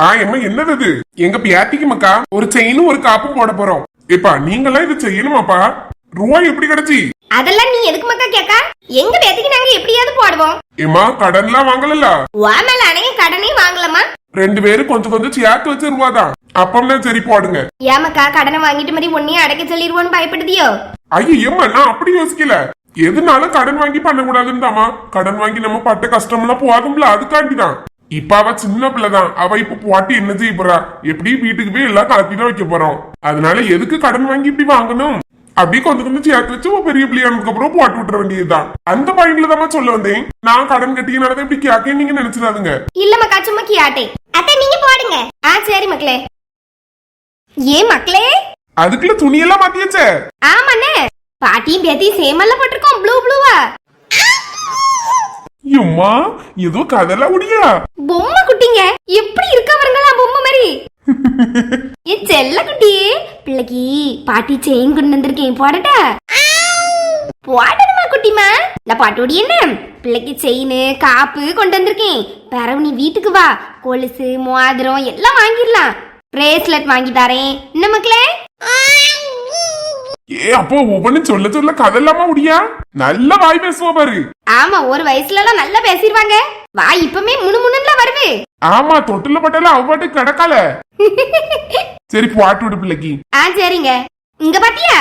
ஆ எம்மா என்னது இது? எங்க பியாத்திக்கு மக்கா ஒரு செயினும் ஒரு காப்பும் போட போறோம். ஏப்பா நீங்களாம் இது செய்யணுமாப்பா? ரூபாய் எப்படி கிடைச்சி? அதெல்லாம் நீ எதுக்கு மக்கா கேக்கா? எங்க பேத்துக்கு நாங்க எப்படியாவது போடுவோம். ஏமா கடன்லாம் வாங்கலல்ல? வா மேல அணைய கடனே வாங்கலாமா ரெண்டு பேரும் கொஞ்சம் கொஞ்சம் சேர்த்து வச்ச ரூபா தான் அப்பம்னா சரி போடுங்க. ஏமாக்கா கடனை வாங்கிட்டு மாதிரி ஒன்னையும் அடைக்க சொல்லிடுவோன்னு பயப்படுதியோ? ஐயோ ஏம்மா நான் அப்படி யோசிக்கல. எதுனாலும் கடன் வாங்கி பண்ணக்கூடாதுன்னு தாமா கடன் வாங்கி நம்ம பட்ட கஷ்டம்லாம் போதும்ல அதுக்காண்டி தான் இப்ப அவ சின்ன பிள்ளைதான். அவ இப்ப போட்டு என்ன செய்ய போறா? எப்படி வீட்டுக்கு போய் எல்லாம் கலத்தி தான் வைக்க போறோம்? அதனால எதுக்கு கடன் வாங்கி இப்படி வாங்கணும்? அப்படியே கொஞ்சம் கொஞ்சம் சேர்த்து வச்சு பெரிய பிள்ளையானதுக்கு அப்புறம் போட்டு விட்டுற வேண்டியதுதான். அந்த பாயிண்ட்ல தான் சொல்ல வந்தேன். நான் கடன் கட்டினாலதான் இப்படி கேட்க நீங்க நினைச்சிடாதுங்க. இல்ல மக்கா சும்மா கியாட்டே அத்தை நீங்க போடுங்க. ஆ சரி மக்களே. ஏன் மக்களே. அதுக்குள்ள துணியெல்லாம் மாத்தியாச்சே? ஆமாண்ணே. பாட்டியும் பேத்தியும் சேமல்ல போட்டிருக்கோம் ப்ளூ ப்ளூவா எம்மா ஏதோ கதல முடியா பொம்மை குட்டிங்க. எப்படி இருக்க வரங்களா பொம்மை மாதிரி. ஏ செல்ல குட்டி. பிள்ளைக்கு பாட்டி செயின் கொண்டு வந்திருக்கேன் போடட்டா. போடணுமா குட்டிமா? இந்த பாட்டோடி என்ன? பிள்ளைக்கு செயின் காப்பு கொண்டு வந்திருக்கேன். பிறகு நீ வீட்டுக்கு வா. கொலுசு மோதிரம் எல்லாம் வாங்கிடலாம். பிரேஸ்லெட் வாங்கி தரேன். என்ன மக்களே? ஏ அப்போ ஒவ்வொன்னு சொல்ல சொல்ல கதெல்லாமா முடியா? நல்ல வாய் பேசுவா பாரு. ஆமா ஒரு வயசுல எல்லாம் நல்லா பேசிடுவாங்க வா இப்பமே முணுமுணுல வருது. ஆமா தொட்டுல பட்டால அவ பாட்டு கிடக்கால. சரி பாட்டு விடு பிள்ளைக்கு. ஆ சரிங்க. இங்க பாத்தியா?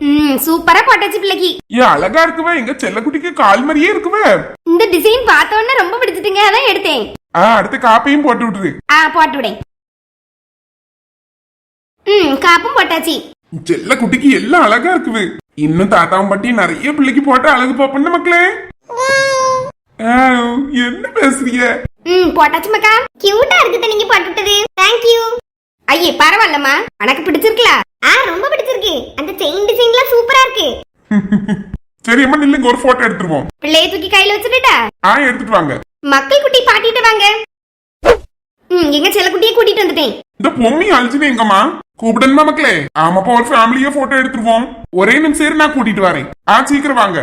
ம் சூப்பரா போட்டாச்சு பிள்ளைக்கு. ஏன் அழகா இருக்குவே. எங்க செல்லக்குட்டிக்கு கால் மாதிரியே இருக்குவே. இந்த டிசைன் பார்த்த உடனே ரொம்ப பிடிச்சிட்டுங்க அதான் எடுத்தேன். ஆ அடுத்து காப்பையும் போட்டு விட்டுரு. ஆ போட்டு விடேன் ம் காப்பும் போட்டாச்சு. செல்லக்குட்டிக்கு எல்லாம் அழகா இருக்குது. இன்னும் தாத்தாவும் பாட்டி நிறைய பிள்ளைக்கு போட்டு அழகு பாப்பண்ண மக்களே. என்ன பேசுறீங்க? ம் போட்டாச்சு மக்கா. கியூட்டா இருக்குது நீங்க போட்டு விட்டது. தேங்க் யூ ஐயே பரவாயில்லம்மா. உனக்கு பிடிச்சிருக்கல? ஆ ரொம்ப பிடிச்சிருக்கு. அந்த செயின் டிசைன்லாம் சூப்பரா இருக்கு. சரி அம்மா நில்லுங்க. ஒரு போட்டோ எடுத்துருவோம். பிள்ளைய தூக்கி கையில வச்சுட்டுட்டா? ஆ எடுத்துட்டு வாங்க. மக்கள் குட்டி பாட்டிட்டு வாங்க. ம் எங்க செல்ல குட்டியை கூட்டிட்டு வந்துட்டேன். இந்த பொம்மி அழிச்சுன்னு எங்கம்மா கூப்பிடணுமா மக்களே? ஆமாப்பா ஒரு ஃபேமிலியா போட்டோ எடுத்துருவோம். ஒரே நிமிஷம் இரு, நான் கூட்டிட்டு வரேன். ஆ சீக்கிரம் வாங்க.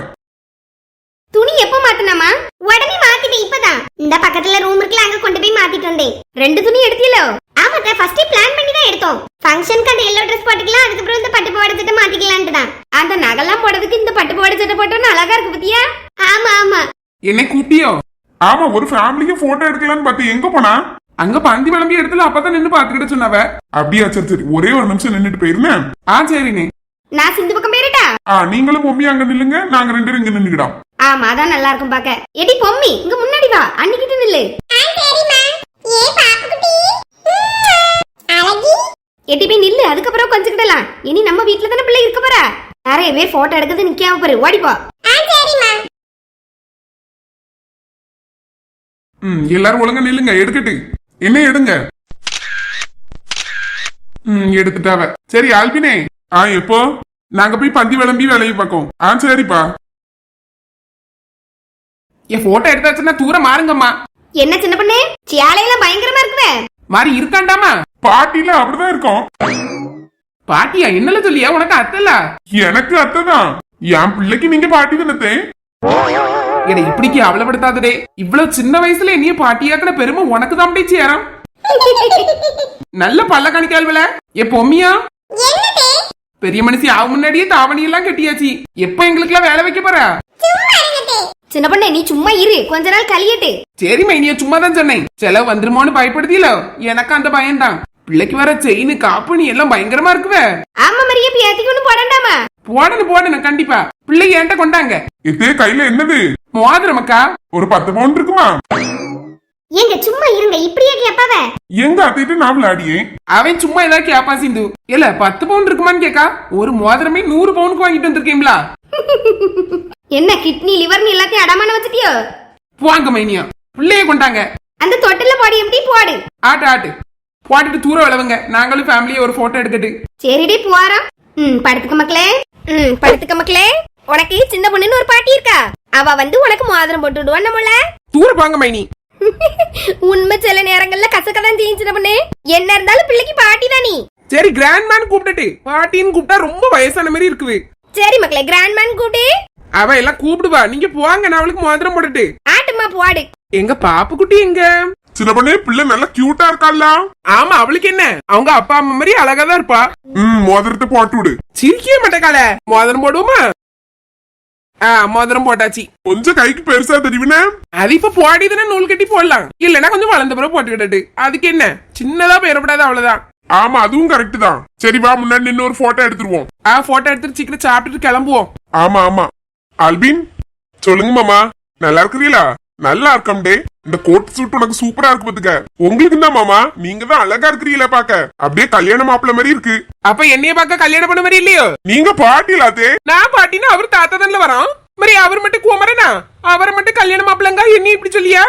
துணி எப்ப மாத்தினாமா உடனே மாத்திட்டேன் இப்பதான். இந்த பக்கத்துல ரூம் இருக்குல்ல அங்க கொண்டு போய் மாத்திட்டு வந்தேன். ரெண்டு துணி எடுத்தீங்களோ ஆமாக்கா ஃபர்ஸ்ட் பிளான் பண்ணி தான் எடுத்தோம். ஃபங்க்ஷனுக்கு அந்த எல்லோ ட்ரெஸ் போட்டுக்கலாம் அதுக்கப்புறம் இந்த பட்டு பாவாடை சட்டை மாத்திக்கலான்ட்டு தான். அந்த நகைலாம் போடுறதுக்கு இந்த பட்டு பாவாடை சட்டை போட்டோன்னு அழகா இருக்கு பத்தியா? ஆமா ஆமா. என்னை கூப்பிட்டியோ? ஆமா ஒரு ஃபேமிலிக்கு போட்டோ எடுக்கலாம்னு பார்த்து எங்க போனா? அங்க பந்தி விளம்பி இடத்துல அப்பதான் நின்னு பாத்துக்கிட்டு சொன்னவ. அப்படியா சரி சரி. ஒரே ஒரு நிமிஷம் நின்னுட்டு போயிருந்தேன் ஆ சரிண்ணே. நான் சிந்து பக்கம் போயிருட்டா? ஆ நீங்களும் பொம்மி அங்க நில்லுங்க நாங்க ரெண்டு பேரும் இங்க நின்னுக்கிட்டோம் ஆமா அதான் நல்லா இருக்கும் பாக்க. எடி பொம்மி இங்க முன்னாடி வா. அன்னிக்கிட்டு நில்லு. எட்டி போய் நில்லு அதுக்கப்புறம் கொஞ்சிக்கிடலாம். இனி நம்ம வீட்ல தானே பிள்ளை இருக்க போறா? நிறைய பேர் போட்டோ எடுக்கிறது நிக்காம பாரு ஓடிப்போ ம் எல்லாரும் ஒழுங்கா நில்லுங்க எடுக்கட்டு. என்ன எடுங்க. ம் எடுத்துட்டாவ. சரி ஆல்பினே. ஆ எப்போ? நாங்க போய் பந்தி விளம்பி வேலையை பார்க்கோம். ஆ சரிப்பா. என் போட்டோ எடுத்தாச்சுன்னா தூரம் மாறுங்கம்மா. என்ன சின்ன பண்ணு? சியாலையெல்லாம் பயங்கரமா இருக்குவே மாறி இருக்காண்டாமா? பாட்டில அப்படிதான் இருக்கும். பாட்டியா? என்னல சொல்லியா? உனக்கு அத்தல? எனக்கு அத்தைதான். என் பிள்ளைக்கு நீங்க பாட்டி தானே எடை இப்படிக்கு அவலப்படுத்தாதடே. இவ்வளவு சின்ன வயசுல என்னைய பாட்டியாக்குற பெருமை உனக்கு தான் சேரம். நல்ல பல்ல கணிக்கால்வல என் பொம்மியா? பெரிய மனுஷி ஆக முன்னாடியே தாவணி எல்லாம் கட்டியாச்சு. எப்ப எங்களுக்கு எல்லாம் வேலை வைக்க போற? சின்ன பண்ணு நீ சும்மா இரு. கொஞ்ச நாள் கழியட்டு. சரி மைனிய சும்மா தான் சொன்னேன். செலவு வந்துருமோன்னு பயப்படுத்தியல எனக்கு அந்த பயம்தான். பிள்ளைக்கு வர செயின் காப்பு நீ எல்லாம் பயங்கரமா இருக்குவே. ஆமா மரிய பேத்திக்கு ஒண்ணு போடண்டாமா? போடணும் போடணும் கண்டிப்பா. பிள்ளை என்கிட்ட கொண்டாங்க. இது கையில என்னது? மோதிரம் அக்கா ஒரு பத்து பவுன் இருக்குமா? ஏங்க சும்மா இருங்க இப்படியே கேப்பாவ? எங்க அத்தைட்டு நான் விளையாடியே? அவன் சும்மா ஏதாவது கேப்பா சிந்து. இல்ல பத்து பவுன் இருக்குமான்னு கேக்கா? ஒரு மோதிரமே நூறு பவுனுக்கு வாங்கிட்டு வந்திருக்கீங்களா என்ன கிட்னி லிவர்னு எல்லாத்தையும் அடமான வச்சுட்டியோ? போவாங்க மைனியா. பிள்ளைய கொண்டாங்க. அந்த தொட்டில போடி எப்படி? போடு. ஆட்டு ஆட்டு. போட்டுட்டு தூரம் விளவுங்க. நாங்களும் ஃபேமிலியை ஒரு போட்டோ எடுக்கட்டு சரிடி போறோம் ம் படுத்துக்க மக்களே. ம் படுத்துக்க மக்களே. உனக்கு சின்ன பொண்ணுன்னு ஒரு பாட்டி இருக்கா? அவ வந்து உனக்கு மோதிரம் போட்டு விடுவான் நம்மள தூர போங்க மைனி. உண்மை சில நேரங்கள்ல கசக்கதான் செய்யும் சின்ன பொண்ணு. என்ன இருந்தாலும் பிள்ளைக்கு பாட்டி தான் நீ. சரி கிராண்ட் மேன் கூப்பிட்டுட்டு. பாட்டின்னு கூப்பிட்டா ரொம்ப வயசான மாதிரி இருக்குது. சரி மக்களே கிராண்ட் மேன் கூட்டு அவ எல்லாம் கூப்பிடுவா. நீங்க போவாங்க நான் அவளுக்கு மோதிரம் போட்டுட்டு. ஆட்டுமா போடு. எங்க பாப்பு குட்டி எங்க? சின்ன பொண்ணு பிள்ளை நல்லா கியூட்டா இருக்கால்ல ஆமா அவளுக்கு என்ன? அவங்க அப்பா அம்மா மாதிரி அழகா தான் இருப்பா. ம் மோதிரத்தை போட்டு விடு. சிரிக்கவே மாட்டேக்கால மோதிரம் போடுவோமா? ஆ மோதிரம் போட்டாச்சு. கொஞ்சம் கைக்கு பெருசா தெரியுமே அது இப்ப போடிதானே நூல் கட்டி போடலாம். இல்லைன்னா கொஞ்சம் வளர்ந்த பிறகு போட்டுக்கிட்டு அதுக்கு என்ன? சின்னதா பெயரப்படாது அவ்வளவுதான். ஆமா அதுவும் கரெக்ட் தான். சரி வா முன்னாடி நின்று ஒரு போட்டோ எடுத்துருவோம். ஆ போட்டோ எடுத்துட்டு சீக்கிரம் சாப்பிட்டுட்டு கிளம்புவோம். ஆமா ஆமா. ஆல்பின் சொல்லுங்க மாமா. நல்லா இருக்கிறீங்களா நல்லா இருக்கம் டே இந்த கோட் சூட் உனக்கு சூப்பரா இருக்கு பாத்துக்க. உங்களுக்கு தான் மாமா நீங்க தான் அழகா இருக்கிறீங்களா பாக்க அப்படியே கல்யாண மாப்பிள்ள மாதிரி இருக்கு. அப்ப என்னைய பார்க்க கல்யாணம் பண்ண மாதிரி இல்லையோ? நீங்க பாட்டிலாத்தே நான் பாட்டினா அவர் தாத்தா தானே வரோம்? மாதிரி அவர் மட்டும் குமரனா அவரை மட்டும் கல்யாணம் மாப்பிளங்க என்ன இப்படி சொல்லியா?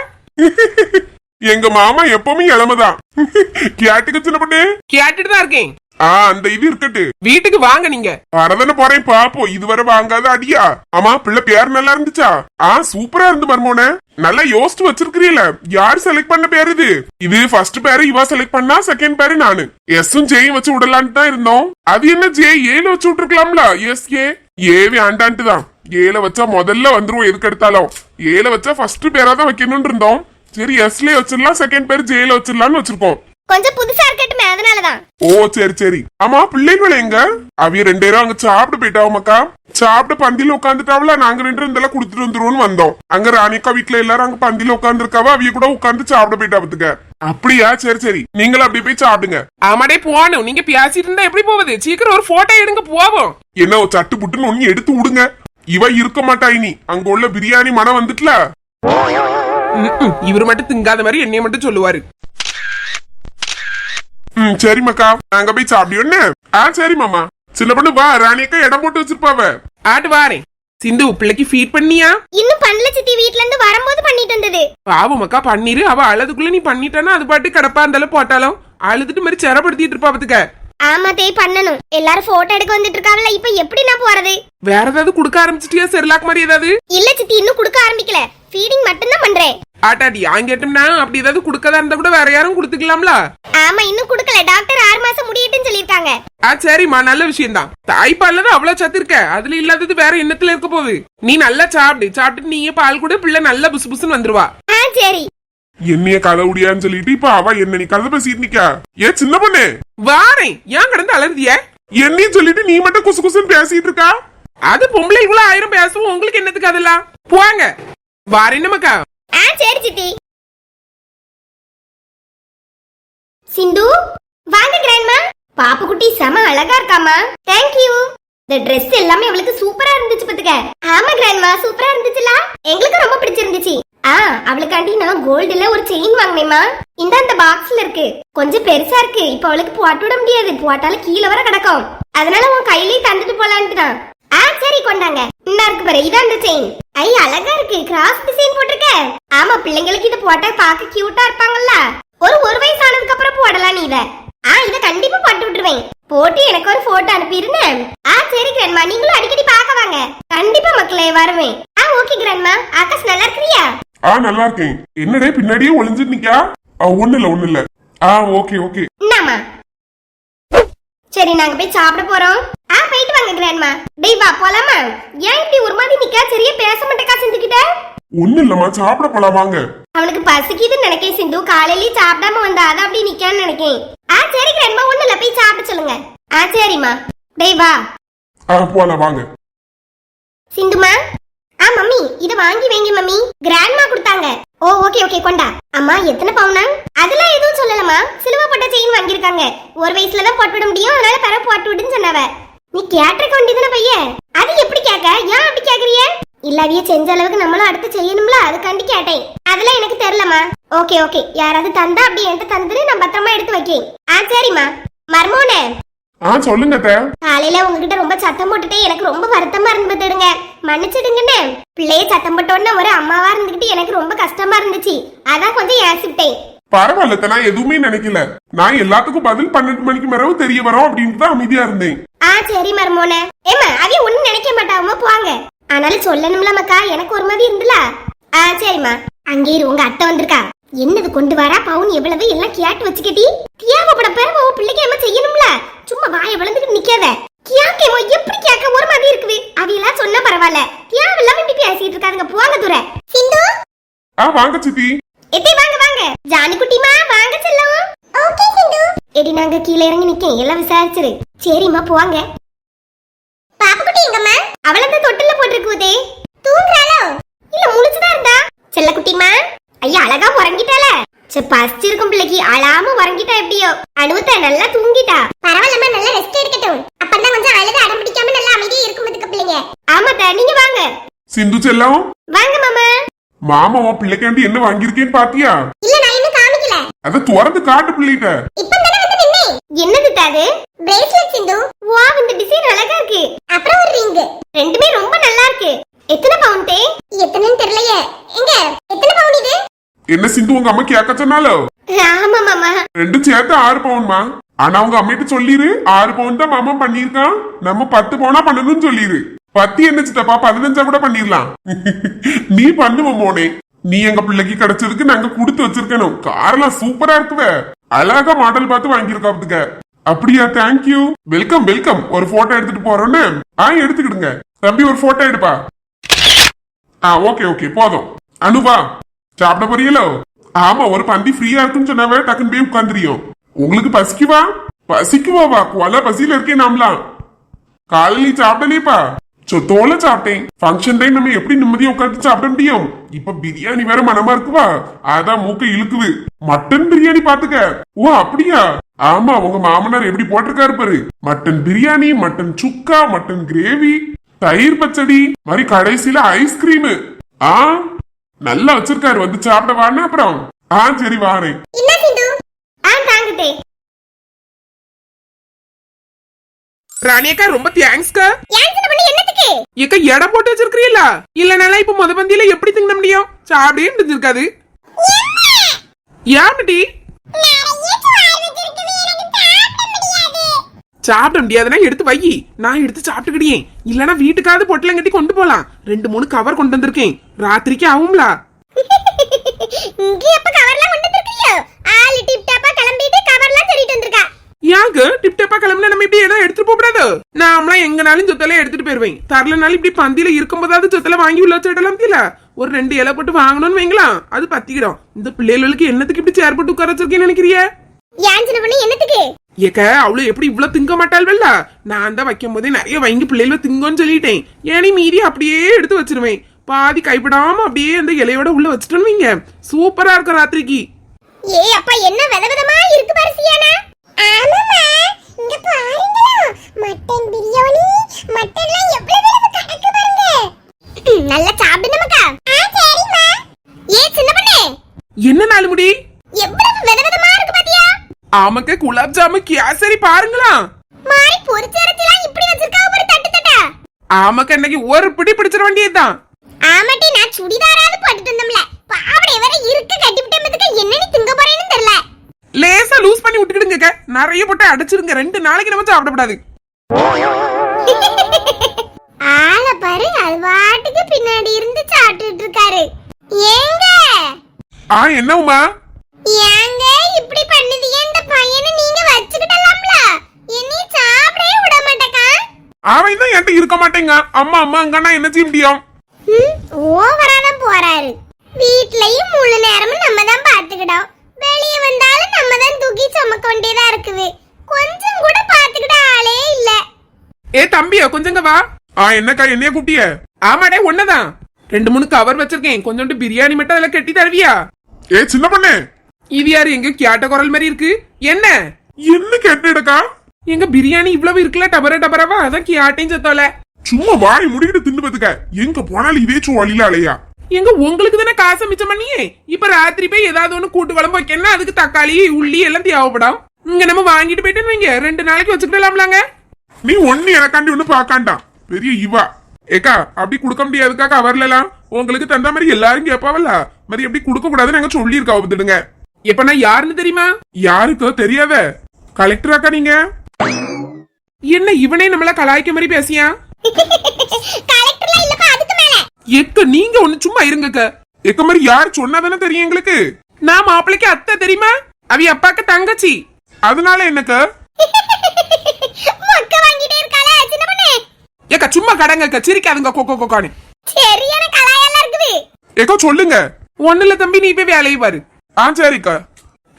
எங்க மாமா எப்பவுமே இளமைதான். கேட்டுக்க சின்ன பொண்ணு. கேட்டுட்டு தான் இருக்கேன். ஆ அந்த இது இருக்கட்டு. வீட்டுக்கு வாங்க நீங்க. வரதானே போறேன் பாப்போம் இதுவரை வாங்காத அடியா. ஆமா பிள்ளை பேர் நல்லா இருந்துச்சா? ஆ சூப்பரா இருந்து மர்மோனே. நல்லா யோசிச்சு வச்சிருக்கிறீல. யார் செலக்ட் பண்ண பேர் இது? இது ஃபர்ஸ்ட் பேரு இவ செலக்ட் பண்ணா செகண்ட் பேரு நானு. எஸ்ஸும் ஜேயும் வச்சு விடலான்ட்டு தான் இருந்தோம். அது என்ன ஜே ஏல வச்சு விட்டுருக்கலாம்ல? எஸ் ஏ ஏ வேண்டான்ட்டு தான். ஏல வச்சா முதல்ல வந்துருவோம் எதுக்கு எடுத்தாலும். ஏல வச்சா ஃபர்ஸ்ட் பேரா தான் வைக்கணும்னு இருந்தோம். சரி எஸ்லயே வச்சிடலாம் செகண்ட் பேர் ஜேல வச்சிடலாம்னு வச்சிருக்கோம். கொஞ்சம் புதுசா இருக்கட்டுமே அதனாலதான். ஓ சரி சரி. ஆமா பிள்ளைகள் எங்க? அவிய ரெண்டு பேரும் அங்க சாப்பிட்டு போயிட்டாவமாக்கா சாப்பிட்டு பந்தியில உட்காந்துட்டாவல நாங்க ரெண்டு பேரும் இதெல்லாம் குடுத்துட்டு வந்துருவோம்னு வந்தோம். அங்க ராணிக்கா வீட்டுல எல்லாரும் அங்க பந்தியில உட்காந்து இருக்காவ அவிய கூட உட்காந்து சாப்பிட போயிட்டா பாத்துக்க. அப்படியா? சரி சரி. நீங்களும் அப்படி போய் சாப்பிடுங்க. ஆமாடே போகணும். நீங்க பேசிட்டு இருந்தா எப்படி போகுது? சீக்கிரம் ஒரு போட்டோ எடுங்க போவோம். என்ன ஒரு சட்டு புட்டுன்னு ஒண்ணு எடுத்து விடுங்க. இவ இருக்க மாட்டா இனி. அங்க உள்ள பிரியாணி மனம் வந்துட்டுல. இவர் மட்டும் திங்காத மாதிரி என்னைய மட்டும் சொல்லுவாரு. ம் சரி மக்கா. நாங்க போய் சாப்பிடுவோன்னு ஆ சரி மாமா. சின்ன பொண்ணு வா ராணியக்கா இடம் போட்டு வச்சிருப்பாவ. ஆட்டு வாரேன் சிந்து பிள்ளைக்கு ஃபீட் பண்ணியா? இன்னும் பண்ணல சித்தி வீட்ல இருந்து வரும்போது பண்ணிட்டு வந்தது. பாவம் அக்கா பண்ணிரு. அவ அழுதுக்குள்ள நீ பண்ணிட்டானா அது பாட்டு கிடப்பா இருந்தாலும் போட்டாலும். அழுதுட்டு மாதிரி சிரப்படுத்திட்டு இருப்பா பாத்துக்க. ஆமா தேய் பண்ணணும். எல்லாரும் போட்டோ எடுக்க வந்துட்டு இருக்காங்கல்ல இப்ப எப்படி நான் போறது? வேற ஏதாவது கொடுக்க ஆரம்பிச்சிட்டியா செர்லாக் மாதிரி ஏதாவது? இல்ல சித்தி இன்னும் கொடுக்க ஆரம்பிக்கல. ஃபீடிங் மட்டும்தான் பண்றேன். ஆட்டாடி ஆங்கேட்டோம்னா அப்படி ஏதாவது கொடுக்கதா இருந்தா கூட வேற யாரும் கொடுத்துக்கலாம்ல? ஆமா இன்னும் கொடுக்கல. டாக்டர் ஆறு மாசம் முடியட்டுன்னு சொல்லிருக்காங்க ஆ சரிம்மா நல்ல விஷயம் தான் தாய்ப்பால்ல தான் அவ்வளவு சத்து இருக்க. அதுல இல்லாதது வேற எண்ணத்துல இருக்க போகுது. நீ நல்லா சாப்பிடு. சாப்பிட்டு நீயே பால் கூட. பிள்ளை நல்லா புசு புசுன்னு வந்துருவா. ஆ சரி. என்னைய கதை உடியான்னு சொல்லிட்டு இப்ப அவ என்ன நீ கதை பேசிட்டு நிக்கா? ஏ சின்ன பொண்ணு? வாரேன். ஏன் கிடந்து அலர்திய என்னையும் சொல்லிட்டு நீ மட்டும் குசு குசுன்னு பேசிட்டு இருக்கா? அது பொம்பளைக்குள்ள ஆயிரம் பேசுவோம் உங்களுக்கு என்னத்துக்கு அதெல்லாம்? போவாங்க வாரேன் நமக்கா ஆ சரி சித்தி. சிந்து வாங்க கிராண்ட்மா. பாப்பு குட்டி செம அழகா இருக்காமா தேங்க் யூ இந்த Dress எல்லாமே அவளுக்கு சூப்பரா இருந்துச்சு பாத்துக்க. ஆமா கிராண்ட்மா சூப்பரா இருந்துச்சுல. எங்களுக்கு ரொம்ப பிடிச்சிருந்துச்சு. ஆ அவளுக்காண்டி நான் கோல்டுல ஒரு செயின் வாங்கினேமா இந்த அந்த பாக்ஸ்ல இருக்கு. கொஞ்சம் பெருசா இருக்கு. இப்ப அவளுக்கு போட்டு விட முடியாது. போட்டாலும் கீழே வர கிடக்கும். அதனால உன் கையிலேயே தந்துட்டு போலான்ட்டு தான் ஆ சரி கொண்டாங்க. இன்னா இருக்கு பாரு இதான் அந்த செயின் ஐ அழகா இருக்கு. கிராஸ் டிசைன் போட்டிருக்க. ஆமா பிள்ளைங்களுக்கு இது போட்டா பார்க்க கியூட்டா இருப்பாங்கல்ல. ஒரு ஒரு வயசு ஆனதுக்கு அப்புறம் போடலாம் நீ இத ஆ இத கண்டிப்பா போட்டு விட்டுருவேன். போட்டு எனக்கு ஒரு போட்டோ அனுப்பிடுன்னு ஆ சரி கிரண்மா நீங்களும் அடிக்கடி பார்க்க வாங்க. கண்டிப்பா மக்களே வருவேன். ஆ ஓகே கிரண்மா ஆகாஷ் நல்லா இருக்கிறியா? ஆ நல்லா இருக்கேன். என்னடே பின்னாடியே நிக்கா ஆ, ஒண்ணு இல்ல ஒண்ணு இல்ல. ஆ ஓகே ஓகே. சரி நாங்க போய் சாப்பிட போறோம். ஆ போயிட்டு வாங்க கிராண்ட்மா டேய் வா போலாமா? ஏன் இப்படி ஒரு மாதிரி நிக்கா சரியா பேச மாட்டேக்கா சிந்துக்கிட்ட ஒண்ணு இல்லம்மா சாப்பிட போலாம் வாங்க. அவனுக்கு பசிக்குதுன்னு நினைக்கேன் சிந்து. காலையிலயே சாப்பிடாம வந்தா அதான் அப்படி நிக்கான்னு நினைக்கேன். ஆ சரி கிராண்ட்மா ஒண்ணு இல்ல போய் சாப்பிட சொல்லுங்க. ஆ சரிம்மா. டேய் வா. ஆ போலாம் வாங்க. சிந்துமா? ஆ மம்மி இத வாங்கி வைங்க மம்மி. கிராண்ட்மா கொடுத்தாங்க. ஓ ஓகே ஓகே கொண்டா. அம்மா எத்தனை பவுனா? அதெல்லாம் எதுவும் சொல்லலமா சிலுவை போட்ட செயின் வாங்கியிருக்காங்க. ஒரு வயசுல தான் போட்டு விட முடியும். அதனால பெற போட்டு விடுன்னு சொன்னவ. நீ கேட்டிருக்க வேண்டியதுன பையன்? அது எப்படி கேட்க? ஏன் அப்படி கேக்குறிய இல்லாவிய செஞ்ச அளவுக்கு நம்மளும் அடுத்து செய்யணும்ல? அதுக்காண்டி கேட்டேன். அதெல்லாம் எனக்கு தெரியலமா ஓகே ஓகே. யாராவது தந்தா அப்படி என்கிட்ட தந்துரு நான் பத்திரமா எடுத்து வைக்கேன் ஆ சரிம்மா. மர்மோனே. ஆ சொல்லுங்க அத்தை. காலையில உங்ககிட்ட ரொம்ப சத்தம் போட்டுட்டே எனக்கு ரொம்ப வருத்தமா இருந்து பார்த்துடுங்க. மன்னிச்சிடுங்கண்ணே பிள்ளைய சத்தம் போட்ட உடனே ஒரு அம்மாவா இருந்துகிட்டு எனக்கு ரொம்ப கஷ்டமா இருந்துச்சு. அதான் கொஞ்சம் ஏசிட்டேன். பரவாயில்ல நான் எதுவுமே நினைக்கல. நான் எல்லாத்துக்கும் பதில் பன்னெண்டு மணிக்கு மேரவு தெரிய வரோம் அப்படின்ட்டு தான் அமைதியா இருந்தேன். ஆ சரி மர்மோனே. ஏமா அவைய ஒண்ணும் நினைக்க மாட்டாவமா போவாங்க ஆனாலும் சொல்லணும்ல மக்கா எனக்கு ஒரு மாதிரி இருந்துல? ஆ சரிம்மா. அங்கே இரு உங்க அத்தை வந்திருக்கா. என்னது கொண்டு வரா பவுன் எவ்வளவு? எல்லாம் கேட்டு வச்சுக்கிட்டி. பிறகு உன் பிள்ளைக்கு என்ன செய்யணும்ல? சும்மா வாய விளந்துட்டு நிக்காத. கியாக்கேமோ எப்படி கேட்க ஒரு மாதிரி இருக்குது. அவையெல்லாம் சொன்னா பரவாயில்ல. தியாவெல்லாம் இப்படி பேசிட்டு இருக்காதுங்க. போங்க துரை. சிந்து? ஆ வாங்க சித்தி. எத்தே வாங்க வாங்க. ஜானி குட்டிமா வாங்க செல்லம். ஓகே சிந்து. எடி நாங்க கீழ இறங்கி நிக்கேன். எல்லாம் விசாரிச்சிரு. சரிம்மா போவாங்க பாப்புக்குட்டி எங்கம்மா? அவள அந்த தொட்டில்ல போட்டிருக்குதே தூங்குறாளோ? இல்ல முழிச்சுதான் இருந்தா. செல்லக்குட்டிமா ஐயா அழகா உறங்கிட்டால சே பசிச்சிருக்கும் பிள்ளைக்கு அழாம உறங்கிட்டா எப்படியோ? அனுவத்த நல்லா தூங்கிட்டா. பரவாயில்லம்மா நல்லா ரெஸ்ட் எடுக்கட்டும். அப்பதான் கொஞ்சம் அழுது அடம் பிடிக்காம நல்லா அமைதியா இருக்கும் இதுக்கு பிள்ளைங்க. ஆமாத்தா நீங்க வாங்க. சிந்து செல்லம். வாங்க மாமா. மாமா உன் பிள்ளைக்காண்டி என்ன வாங்கியிருக்கேன்னு பாத்தியா? இல்ல நான் இன்னும் காமிக்கல. அத திறந்து காட்டு பிள்ளைகிட்ட. என்னது தாது பிரேஸ்லெட் சிந்து. வா இந்த டிசைன் அழகா இருக்கு. அப்புறம் ஒரு ரிங் ரெண்டுமே ரொம்ப நல்லா இருக்கு. எத்தனை பவுன் தே? எத்தனைன்னு தெரியலையே. எங்க? எத்தனை பவுன் இது? என்ன சிந்து உங்க அம்மா கேட்க சொன்னாலோ? ஆமா மாமா. ரெண்டும் சேர்த்து ஆறு பவுன்மா ஆனா உங்க அம்மிட்ட சொல்லிரு ஆறு பவுன் தான் மாமா பண்ணிருக்கான் நம்ம பத்து பவுனா பண்ணணும்னு சொல்லிரு. பத்து என்ன சித்தப்பா பதினஞ்சா கூட பண்ணிடலாம் நீ பண்ணுவ மோனே நீ எங்க பிள்ளைக்கு கிடைச்சதுக்கு நாங்க கொடுத்து வச்சிருக்கணும். காரெல்லாம் சூப்பரா இருக்குவே. அழகா மாடல் பார்த்து வாங்கியிருக்காப்புதுக்க அப்படியா தேங்க்யூ வெல்கம் வெல்கம் ஒரு போட்டோ எடுத்துட்டு போறோன்னு. ஆ எடுத்துக்கிடுங்க. தம்பி ஒரு போட்டோ எடுப்பா. ஆ ஓகே ஓகே போதும். அனுபா சாப்பிட போறீங்களோ? ஆமா ஒரு பந்தி ஃப்ரீயா இருக்குன்னு சொன்னாவே டக்குன்னு போய் உட்காந்துரியும் உங்களுக்கு பசிக்குவா? பசிக்குவாவா? கொலை பசியில இருக்கேன் நாமலாம். காலையில சாப்பிடலேப்பா சொத்தோல சாப்பிட்டேன். ஃபங்க்ஷன் டைம் நம்ம எப்படி நிம்மதியா உட்காந்து சாப்பிட முடியும்? இப்ப பிரியாணி வேற மனமா இருக்குவா? அதான் மூக்க இழுக்குது. மட்டன் பிரியாணி பாத்துக்க. ஓ அப்படியா? ஆமா உங்க மாமனார் எப்படி போட்டிருக்காரு பாரு. Mutton biryani mutton chukka mutton gravy தயிர் பச்சடி மாதிரி கடைசியில ஐஸ்கிரீம். ஆ? நல்லா வச்சிருக்காரு வந்து சாப்பிட வான்னு அப்புறம் ஆ சரி வாரேன் ராணியக்கா ரொம்ப தேங்க்ஸ்க்கா ஏன் சின்ன பண்ணி என்னத்துக்கு? ஏக்கா எடை போட்டு வச்சிருக்கிறீல்ல? இல்லனால இப்ப முத பந்தியில எப்படி திங்க முடியும்? சாப்பிடே இருந்திருக்காது ஏன்டி சாப்பிட முடியாதுன்னா எடுத்து வை. நான் எடுத்து சாப்பிட்டுக்கிடியேன் இல்லனா வீட்டுக்காவது பொட்டலம் கட்டி கொண்டு போலாம். ரெண்டு மூணு கவர் கொண்டு வந்திருக்கேன். ராத்திரிக்கு ஆகும்ல. இங்க எப்ப கவர்லாம் கொண்டு வந்திருக்கியோ ஆளு டிப் டாப்பா கிளம்பிட்டு கவர்லாம் சொல்லிட்டு வந்திருக்கா. யாங்க டிப் டப்பா கிளம்புனா நம்ம இப்படி எதாவது எடுத்துட்டு போகக்கூடாது நாமளாம் எங்கனாலும் சொத்தெல்லாம் எடுத்துட்டு போயிருவேன். தரலனாலும் இப்படி பந்தியில இருக்கும்போதாவது சொத்தெல்லாம் வாங்கி உள்ள வச்சிடலாம் தெரியல ஒரு ரெண்டு இலை போட்டு வாங்கணும்னு வைங்களாம் அது பத்திக்கிறோம் இந்த பிள்ளைகளுக்கு என்னத்துக்கு இப்படி சேர் போட்டு உட்கார வச்சிருக்கேன்னு நினைக்கிறிய? ஏன் சின்ன பண்ணி என்னத்துக்கு? ஏக்க அவளு எப்படி இவ்வளவு திங்க மாட்டாள்வல்ல? நான் தான் வைக்கும் போதே நிறைய வாங்கி பிள்ளைகள திங்கன்னு சொல்லிட்டேன். ஏனி மீறி அப்படியே எடுத்து வச்சிருவேன். பாதி கைப்படாம அப்படியே அந்த இலையோட உள்ள வச்சுட்டோன்னு வைங்க. சூப்பரா இருக்கும் ராத்திரிக்கு. ஏய் அப்பா என்ன விதவிதமா இருக்கு பாரு சியானா? ஆமாமா இங்க பாருங்க மட்டன் பிரியாணி மட்டன்லாம் எவ்வளவு கணக்கு பாருங்க. நல்லா சாப்பிடு நமக்கா ஆ சரிம்மா. ஏ சின்ன பண்ணே. என்ன நாலு முடி? எவ்வளவு விதவிதமா இருக்கு பாத்தியா? ஆமாக்க குலாப் ஜாமு கேசரி பாருங்களா. மாறி பொரிச்ச இறைச்சிலாம் இப்படி வச்சிருக்காவ ஒரு தட்டு தட்டா. ஆமாக்க இன்னைக்கு ஒரு பிடி பிடிச்சிட வேண்டியதுதான். ஆமாட்டி நான் சுடிதாராவது போட்டுட்டு வந்தோம்ல. பாவடை வேற இருக்க கட்டி விட்டதுக்கு என்ன நீ திங்க போறேன்னு தெரியல. லேசா லூஸ் பண்ணி விட்டுக்கிடுங்க நிறைய போட்டு அடைச்சிருங்க. ரெண்டு நாளைக்கு நம்ம சாப்பிடக்கூடாது ஆள பாரு அது வாட்டுக்கு பின்னாடி இருந்து சாப்பிட்டுட்டு இருக்காரு. ஏங்க? ஆ என்ன உமா ஏங்க இப்படி பண்ணுது இந்த பையனை நீங்க வச்சுக்கிடலாம்ல என்னை சாப்பிடவே விட மாட்டேக்கா. அவன் தான் என்கிட்ட இருக்க மாட்டேங்க. அம்மா அம்மா அங்கன்னா என்ன செய்ய முடியும்? ஓவரா தான் போறாரு. வீட்லயும் முழு நேரமும் நம்ம தான் பாத்துக்கிட்டோம் வெளியே வந்தாலும் நம்ம தான் தூக்கி சுமக்க வேண்டியதா இருக்குது. கொஞ்சம் கூட பாத்துக்கிட்ட ஆளே இல்ல. ஏ தம்பியா கொஞ்சங்க வா. ஆ என்னக்கா என்னைய கூப்பிட்டிய? ஆமாடே ஒன்னதான் ரெண்டு மூணு கவர் வச்சிருக்கேன். கொஞ்சோண்டு பிரியாணி மட்டும் அதில் கட்டி தருவியா? ஏ சின்ன பண்ணே. இது யாரு எங்க கேட்ட குரல் மாதிரி இருக்கு? என்ன? என்ன கேட்டுடக்கா? எங்க பிரியாணி இவ்வளவு இருக்குல்ல டபர டபரவா? அதான் கேட்டையும் சத்தோல. சும்மா வாய் முடிக்கிட்டு தின்னு பத்துக்க. எங்க போனாலும் இதே சுவழில அலையா எங்க உங்களுக்கு தானே காசை மிச்சம் பண்ணியே? இப்ப ராத்திரி போய் ஏதாவது ஒண்ணு கூட்டு குழம்பு வைக்கணும்னா அதுக்கு தக்காளி உள்ளி எல்லாம் தேவைப்படும். இங்க நம்ம வாங்கிட்டு போயிட்டு வைங்க. ரெண்டு நாளைக்கு வச்சுக்கிடலாம்லாங்க. நீ ஒண்ணு எனக்காண்டி ஒண்ணு பாக்காண்டாம் பெரிய இவா. ஏக்கா அப்படி கொடுக்க முடியாதுக்கா கவர்லாம் உங்களுக்கு தந்த மாதிரி எல்லாரும் கேட்பாவல்ல மாதிரி எப்படி கொடுக்க கூடாதுன்னு நாங்க சொல்லியிருக்கா வந்துடுங்க இப்ப நான் யாருன்னு தெரியுமா? யாருக்கோ தெரியாத. கலெக்டர் அக்கா நீங்க? என்ன இவனே நம்மள கலாய்க்க மாதிரி பேசியா? எக்க நீங்க ஒண்ணு சும்மா இருங்கக்க. எக்க மாதிரி யார் சொன்னாதானே தெரியும் எங்களுக்கு? நான் மாப்பிளைக்கு அத்தை தெரியுமா? அவி அப்பாக்கு தங்கச்சி. அதனால என்னக்கா? ஏக்கா சும்மா கடங்கக்க சிரிக்காதுங்க கொக்கோ கொக்கானு சரியான கலாயெல்லாம் இருக்குது. ஏக்கா சொல்லுங்க. ஒண்ணுல தம்பி நீ போய் வேலையை பாரு. ஆ சரிக்கா.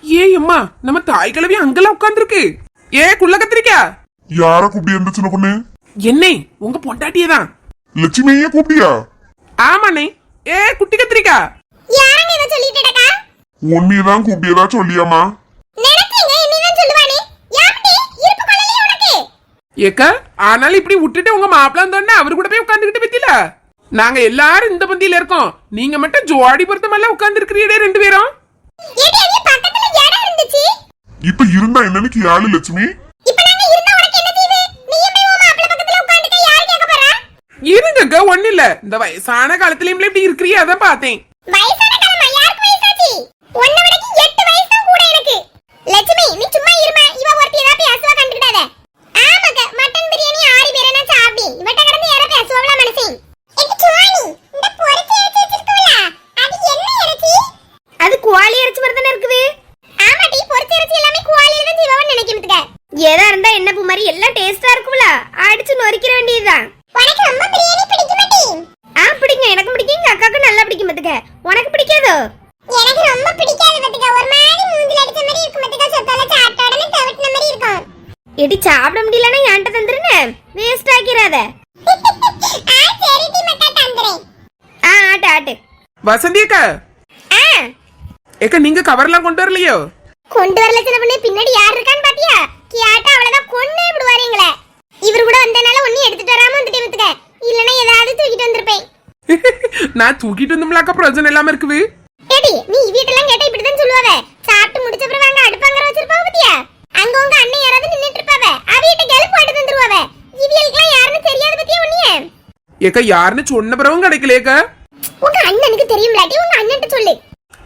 ஏ அம்மா நம்ம தாய் கிழவி அங்கெல்லாம் உட்காந்துருக்கு ஏ குள்ள கத்திரிக்கா? யார கூப்பிட்டு இருந்த சின்ன பொண்ணு? என்னே உங்க பொண்டாட்டியே தான் லட்சுமியே கூப்பிட்டியா ஆமாண்ணே. ஏ குட்டி கத்திரிக்கா. யாரங்க இவ சொல்லிட்டு இருக்கா உன்னையதான் சொல்லியாமா நினைச்சீங்க என்னதான் சொல்லுவானே? யாப்டி இருப்பு கொள்ளலையே உனக்கு? ஏக்கா ஆனாலும் இப்படி விட்டுட்டு உங்க மாப்பிள்ள வந்தோடனே அவர் கூட போய் உட்காந்துக்கிட்டு பத்தில? நாங்க எல்லாரும் இந்த பந்தியில இருக்கோம். நீங்க மட்டும் ஜோடி பொருத்தமெல்லாம் உட்கார்ந்து இருக்கிறீடே ரெண்டு பேரும். ஏடி அங்க பக்கத்துல இடம் இருந்துச்சு. இப்ப இருந்தா என்னன்னு கேளு லட்சுமி. இப்ப நாங்க இருந்தா உனக்கு என்ன செய்வு நீ போய் உன் மாப்பிள்ளை பக்கத்துல உட்கார்ந்துக்க யாரு கேட்க போறா? இருங்கக்கா ஒண்ணு இல்ல. இந்த வயசான காலத்துலயும் இப்படி இருக்கிறீ அதான் பார்த்தேன். வயசான காலமா? யாருக்கு வயசாச்சு? உன்னை விடக்கு எட்டு வயசு கூட எனக்கு. லட்சுமி நீ சும்மா இருமா இவ ஒருத்தி ஏதாவது பேசுவா கண்டுக்கிடாத ஆமாக்க மட்டன் பிரியாணி ஆறு பேரை நான் சாப்பிடி இவட்ட கடந்து யார பேசுவாங்களா மனசே இந்த பொரிச்சு இறைச்சி வச்சிருக்கோம்ல அது என்ன இறைச்சி அது குவாலி இறைச்சி மாதிரி தானே இருக்குது ஆமாடி பொரிச்சு இறைச்சி எல்லாமே குவாலியில தான் செய்வான்னு நினைக்கிறதுக்க ஏதா இருந்தா என்ன பூ மாதிரி எல்லாம் டேஸ்டா இருக்கும்ல. அடிச்சு நொறுக்கிற வேண்டியதுதான். உனக்கு ரொம்ப பிரியாணி பிடிக்க மாட்டே ஆ பிடிக்கும் எனக்கு பிடிக்கும். எங்க அக்காக்கு நல்லா பிடிக்கும் பாத்துக்க. உனக்கு பிடிக்காதோ? எனக்கு ரொம்ப பிடிக்காது பாத்துக்க. ஒரு மாதிரி மூஞ்சில அடிச்ச மாதிரி இருக்கும் பாத்துக்க. சொத்தால சாட்டாடனே தவிட்டின மாதிரி இருக்கும். எடி சாப்பிட முடியலன்னா என்கிட்ட தந்துருங்க. வேஸ்ட் ஆக்கிராத. ஆ சரிடி மக்கா தந்துறேன். ஆ ஆட்டு ஆட்டு. வசந்தி அக்கா. ஆ. ஏக்கா நீங்க கவர்லாம் கொண்டு வரலையோ? கொண்டு வரல சின்ன பொண்ணு. பின்னாடி யார் இருக்கான்னு பாத்தியா கியாட்டா அவ்வளவுதான் கொன்னே விடுவாருங்களே இவர் கூட வந்தனால ஒன்னும் எடுத்துட்டு வராம வந்துட்டே பாத்துக்க இல்லனா ஏதாவது தூக்கிட்டு வந்திருப்பேன் நான் தூக்கிட்டு வந்தோம்லாக்கா பிரயோஜனம் இல்லாம இருக்குது. ஏடி நீ வீட்டெல்லாம் கேட்டா இப்படிதான் சொல்லுவாவ. சாப்பிட்டு முடிச்ச பிறகு அங்க அடுப்பாங்கற வச்சிருப்பாவ பத்தியா? அங்க உங்க அண்ணன் யாராவது நின்னுட்டு இருப்பாவ. அவியிட்ட கெலுப்பு போட்டு தந்துருவாவ இவியலுக்குலாம் யாருன்னு தெரியாது பத்தியா உன்னிய? ஏக்கா யாருன்னு சொன்ன பிறவும் கிடைக்கலையேக்கா உங்க அண்ணனுக்கு தெரியும்லாட்டி உங்க அண்ணன்ட்ட சொல்லு.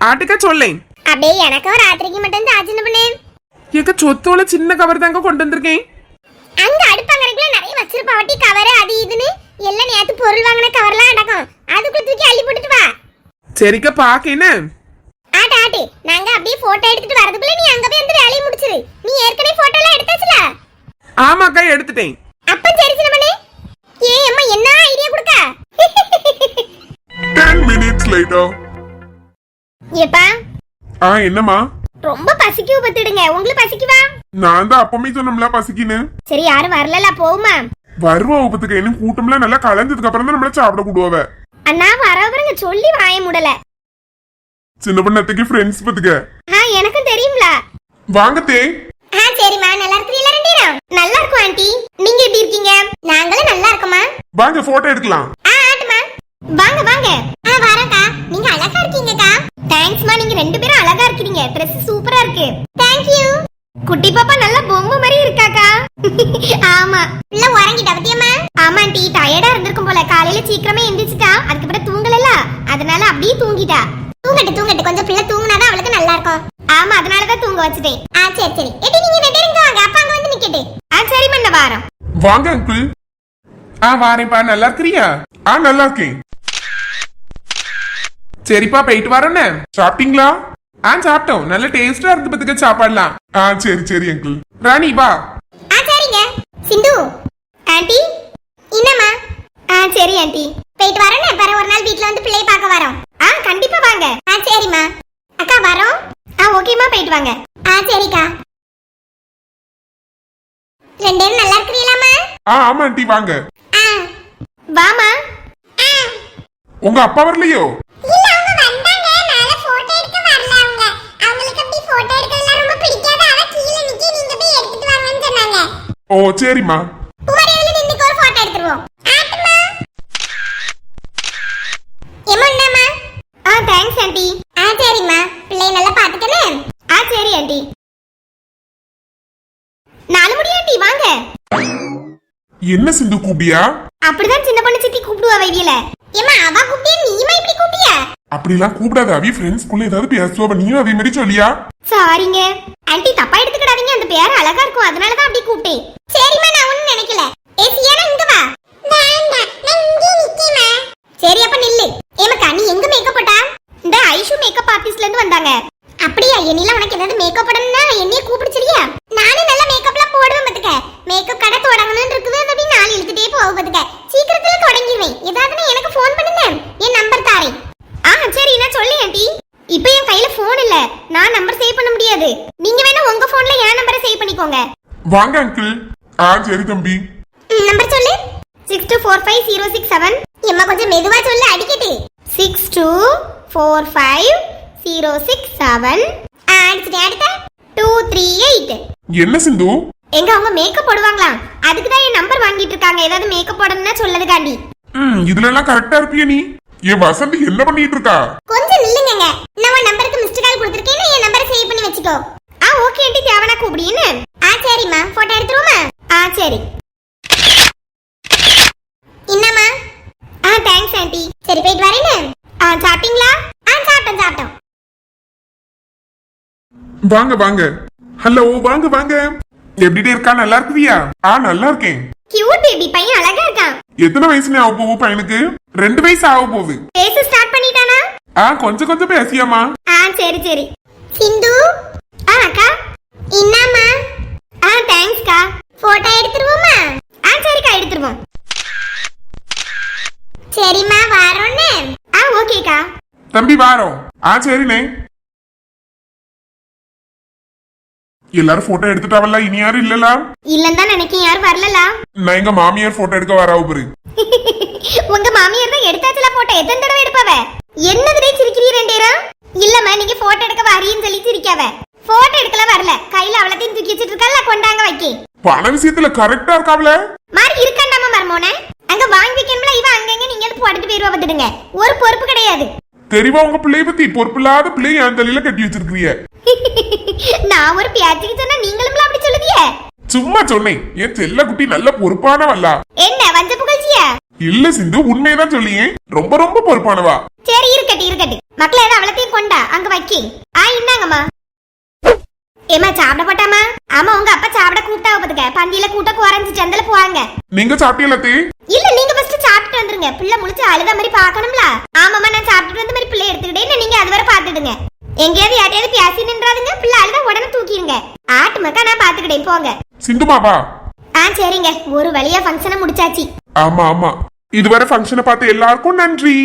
ஆட்டுக்கா சொல்லேன். அப்படியே எனக்கு ராத்திரிக்கு மட்டும் தான் சின்ன பண்ணு. ஏக்கா சொத்தோல சின்ன கவர் தாங்க கொண்டு வந்திருக்கேன். அங்க அடுப்பாங்கறக்குள்ள நிறைய வச்சிருப்பாவட்டி கவர் அது இதுன்னு. எல்லாம் நேத்து பொருள் வாங்கின கவர்லாம் அடக்கம் அதுக்குள்ள தூக்கி அள்ளி போட்டுட்டு வா. சரிக்கா பாக்க என்ன? ஆட்டு ஆட்டு. நாங்க அப்படியே போட்டோ எடுத்துட்டு வரதுக்குள்ள நீ அங்க போய் அந்த வேலையை முடிச்சிரு. நீ ஏற்கனவே போட்டோ எல்லாம் எடுத்தாச்சுல? ஆமாக்கா எடுத்துட்டேன். அப்ப சரி சின்னமணி ஏ அம்மா என்ன ஐடியா கொடுக்க? டென் மினிட்ஸ் லேட்டர் ஏப்பா ஆ என்னம்மா? ரொம்ப பசிக்குவ பத்துடுங்க. உங்களுக்கு பசிக்குவா நான் தான் அப்பமே சொன்னோம்ல பசிக்கின்னு. சரி யாரும் வரலல போகுமா வருவா உபத்துக்கு இன்னும் கூட்டம்லாம் நல்லா கலந்ததுக்கு அப்புறம் தான் நம்மள சாப்பிட கூடுவாவ அண்ணா வரவருங்க சொல்லி வாய முடல. சின்ன பண்ணத்துக்கு ஃப்ரெண்ட்ஸ் பத்துக்க ஆ எனக்கும் தெரியும்ல. வாங்க தே. ஆ சரிம்மா. நல்லா இருக்கிறீங்களா ரெண்டு பேரும்? நல்லா இருக்கும் ஆண்டி. நீங்க எப்படி இருக்கீங்க? நாங்களும் நல்லா இருக்கோமா வாங்க போட்டோ எடுக்கலாம். ஆ ஆட்டுமா வாங்க வாங்க. ஆ வரேன்க்கா. நீங்க அழகா இருக்கீங்கக்கா. தேங்க்ஸ்மா நீங்க ரெண்டு பேரும் அழகா இருக்கீங்க Dress சூப்பரா இருக்கு. தேங்க் யூ குட்டி பாப்பா நல்ல பொம்மை மாதிரி இருக்காக்கா. ஆமா. இல்ல உறங்கிட்டா பத்தியம்மா? ஆமா டீ டயர்டா இருந்திருக்கும் போல. காலையில சீக்கிரமே எந்திரிச்சிட்டா. அதுக்கப்புறம் தூங்கலல அதனால அப்படியே தூங்கிட்டா. தூங்கட்டு தூங்கட்டு. கொஞ்சம் பிள்ளை தூங்குனாதான் அவளுக்கு நல்லா இருக்கும். ஆமா அதனாலதான் தூங்க வச்சுட்டேன். ஆ சரி சரி. எடி நீங்க ரெண்டு பேரும் வாங்க. அப்பா அங்க வந்து நிக்கட்டு. ஆ சரி மண்ண வாரம். வாங்க அங்கிள் ஆ வாரேன்ப்பா. நல்லா இருக்கிறியா? ஆ நல்லா இருக்கேன். சரிப்பா போயிட்டு வரோன்னு சாப்பிட்டீங்களா? ஆ சாப்பிட்டோம். நல்ல டேஸ்டா இருந்து பத்துக்க சாப்பாடலாம். ஆ சரி சரி அங்கிள் ராணி வா. ஆ சரிங்க. சிந்து. ஆண்டி. என்னம்மா ஆ சரி ஆண்டி. போயிட்டு வரேன் பிற ஒரு நாள் வீட்ல வந்து பிள்ளைய பார்க்க வரோம். ஆ கண்டிப்பா வாங்க. ஆ சரிம்மா. அக்கா வரோம். ஆ ஓகேம்மா போயிட்டு வாங்க. ஆ சரிக்கா. ரெண்டு பேரும் நல்லா இருக்கிறீங்களாம்மா? ஆ ஆமா ஆண்டி வாங்க. ஆ. வாமா ஆ. உங்க அப்பா வரலையோ இல்ல அவங்க வந்தாங்க மேல போட்டோ எடுக்க வரல அவங்க அவங்களுக்கு அப்படி போட்டோ எடுக்கிறதுலாம் ரொம்ப பிடிக்காது அவ கீழ நிக்கி நீங்க போய் எடுத்துட்டு வாங்கன்னு சொன்னாங்க ஓ சரிம்மா குமரியில நின்னுக்கு ஒரு போட்டோ எடுத்துருவோம் ஆட்டுமா எமன்னாமா ஆ தேங்க்ஸ் ஆண்டி ஆ சரிம்மா. பிள்ளைய நல்லா பாத்துக்கனே ஆ சரி ஆண்டி நாலு முடி ஆண்டி வாங்க. என்ன சிந்து கூப்பிட்டியா அப்படிதான் சின்ன பொண்ணு சித்தி கூப்பிடுவா வைவியல ஏமா அவ கூப்பிட்டியா? நீமா இப்படி கூப்பிட்டியா? அப்படிலாம் கூப்பிடாத அவி ஃப்ரெண்ட்ஸ்குள்ள ஏதாவது பேசுவா நீயும் அதே மாதிரி சொல்லியா? சாரிங்க ஆண்டி தப்பா எடுத்துக்கிடாதீங்க அந்த பேர் அழகா இருக்கும். அதனால தான் அப்படி கூப்பிட்டேன். சரிம்மா நான் ஒண்ணும் நினைக்கல. ஏ இங்க வா. வேண்டாம் நான் இங்கே நிக்கேமா சரி அப்ப நில்லு ஏமக்கா நீ எங்க மேக்கப் போட்டா இந்த ஐஷு மேக்கப் ஆர்டிஸ்ட்ல இருந்து வந்தாங்க அப்படியா என்னில உனக்கு ஏதாவது மேக்கப் போடணும்னா என்னைய கூப்பிடு சரியா நானும் நல்ல மேக்கப்லாம் போடுவேன் பாத்துக்க மேக்கப் கடை தொடங்கணும்னு இருக்குது அது அப்படி நாள் இழுத்துட்டே போக பாத்துக்க சீக்கிரத்துல தொடங்கிடுவேன் ஏதாவது எனக்கு ஃபோன் பண்ணுங்க என் நம்பர் தாரேன் ஆ சரி நான் சொல்லி ஆண்டி இப்போ என் கையில ஃபோன் இல்ல நான் நம்பர் சேவ் பண்ண முடியாது நீங்க வேணா உங்க போன்ல என் நம்பரை சேவ் பண்ணிக்கோங்க வாங்க அங்கிள் ஆ சரி தம்பி. நம்பர் சொல்லு. Six two four five zero six seven எம்மா கொஞ்சம் மெதுவா சொல்லு அடிக்கட்டு. Six two four five zero six seven அடிச்சுட்டேன் அடுத்த. டூ த்ரீ எயிட் என்ன சிந்து? எங்க அவங்க மேக்கப் போடுவாங்களாம் அதுக்கு தான் என் நம்பர் வாங்கிட்டு இருக்காங்க. ஏதாவது மேக்கப் போடணும்னா சொல்லதுக்காண்டி. ம் இதுல எல்லாம் கரெக்டா இருப்பிய நீ. என் வசந்த் என்ன பண்ணிட்டு இருக்கா? கொஞ்சம் நில்லுங்க உன் நம்பருக்கு மிஸ்டு கால் கொடுத்துருக்கேன். என் நம்பரை சேவ் பண்ணி வச்சுக்கோ. ஆண்டி தேவனா கூப்பிடின்னு? ஆ சரிம்மா. போட்டோ எடுத்துருவோமா? ஆ சரி. என்னம்மா? ஆ தேங்க்ஸ் ஆண்டி சரி போயிட்டு வரேன்னு? ஆ சாப்பிட்டீங்களா? ஆ சாப்பிட்டோம் சாப்பிட்டோம். வாங்க வாங்க. ஹலோ வாங்க வாங்க. எப்படி இருக்கா? நல்லா இருக்குவியா? ஆ நல்லா இருக்கேன். கியூட் பேபி பையன் அழகா இருக்கான். எத்தனை வயசுல ஆக போகுது பையனுக்கு? ரெண்டு வயசு ஆக போகுது. பேச ஸ்டார்ட் பண்ணிட்டானா? ஆ கொஞ்சம் கொஞ்சம் பேசியாமா ஆ சரி சரி. சிந்து? அக்கா. என்னம்மா ஆ தேங்க்ஸ்க்கா போட்டோ எடுத்துருவோமா? ஆ சரிக்கா எடுத்துருவோம். சரிம்மா வரோன்னு ஆ ஓகேக்கா. தம்பி வாரோம் ஆ சரிண்ணே. எல்லாரும் போட்டோ எடுத்துட்டாவல்ல? இனி யாரும் இல்லல? இல்லன்னு தான் யாரும் வரலலா? நான் எங்க மாமியார் போட்டோ எடுக்க வராவு பாரு. உங்க மாமியார் தான் எடுத்தாச்சுல போட்டோ எத்தனை தடவை எடுப்பவ? என்னதுடே சிரிக்கிறீ ரெண்டேரா? இல்லம்மா நீங்க போட்டோ எடுக்க வரீன்னு சொல்லி சிரிக்காவ. போட்டோ எடுக்கல வரல. கையில அவ்வளத்தையும் தூக்கி வச்சிட்டு இருக்கல கொண்டாங்க வைக்கி. பண விஷயத்துல கரெக்டா இருக்காவல மாறி இருக்காண்டாமா மர்மோனே? அங்க வாங்கி வைக்கணும்ல இவ அங்கங்க நீங்க வந்து போட்டுட்டு போயிருவா பார்த்துடுங்க. ஒரு பொறுப்பு கிடையாது. தெரியுமா உங்க பிள்ளைய பத்தி? பொறுப்பில்லாத பிள்ளைய என் தலையில கட்டி வச்சிருக்கிறிய நான் ஒரு பியாச்சிக்கு சொன்னா நீங்களும் அப்படி சொல்லுவியே சும்மா சொன்னேன். என் செல்ல குட்டி நல்ல பொறுப்பானவல்லா என்ன வஞ்ச புகழ்ச்சியா? இல்ல சிந்து உண்மையதான் சொல்லியே. ரொம்ப ரொம்ப பொறுப்பானவா. சரி இருக்கட்டு இருக்கட்டு மக்கள் ஏதோ அவ்வளத்தையும் கொண்டா அங்க வைக்கி. ஆ இந்தாங்கம்மா. ஏமா சாப்பிட போட்டாமா ஆமா உங்க அப்பா சாப்பிட கூப்பிட்டா பாத்துக்க பந்தியில கூட்ட குறைஞ்சு சந்தல போவாங்க. நீங்க சாப்பிட்டீங்களே இல்ல நீங்க ஃபர்ஸ்ட் சாப்பிட்டு வந்துருங்க. பிள்ளை முழிச்சு அழுத மாதிரி பார்க்கணும்ல? ஆமாமா நான் சாப்பிட்டுட்டு வந்த மாதிரி பிள்ளை எடுத்துக்கிட்டே நீங்க அது வரை பாத்துடுங்க எங்கேயாவது யாரையாவது பேசி நின்றாதுங்க. பிள்ளை அழுத உடனே தூக்கிடுங்க. ஆட்டு மக்கா நான் பாத்துக்கிட்டேன் போங்க. சிந்துமாவா ஆ சரிங்க. ஒரு வழியா ஃபங்க்ஷனை முடிச்சாச்சு. ஆமா ஆமா. இதுவரை ஃபங்க்ஷனை பார்த்த எல்லாருக்கும் நன்றி.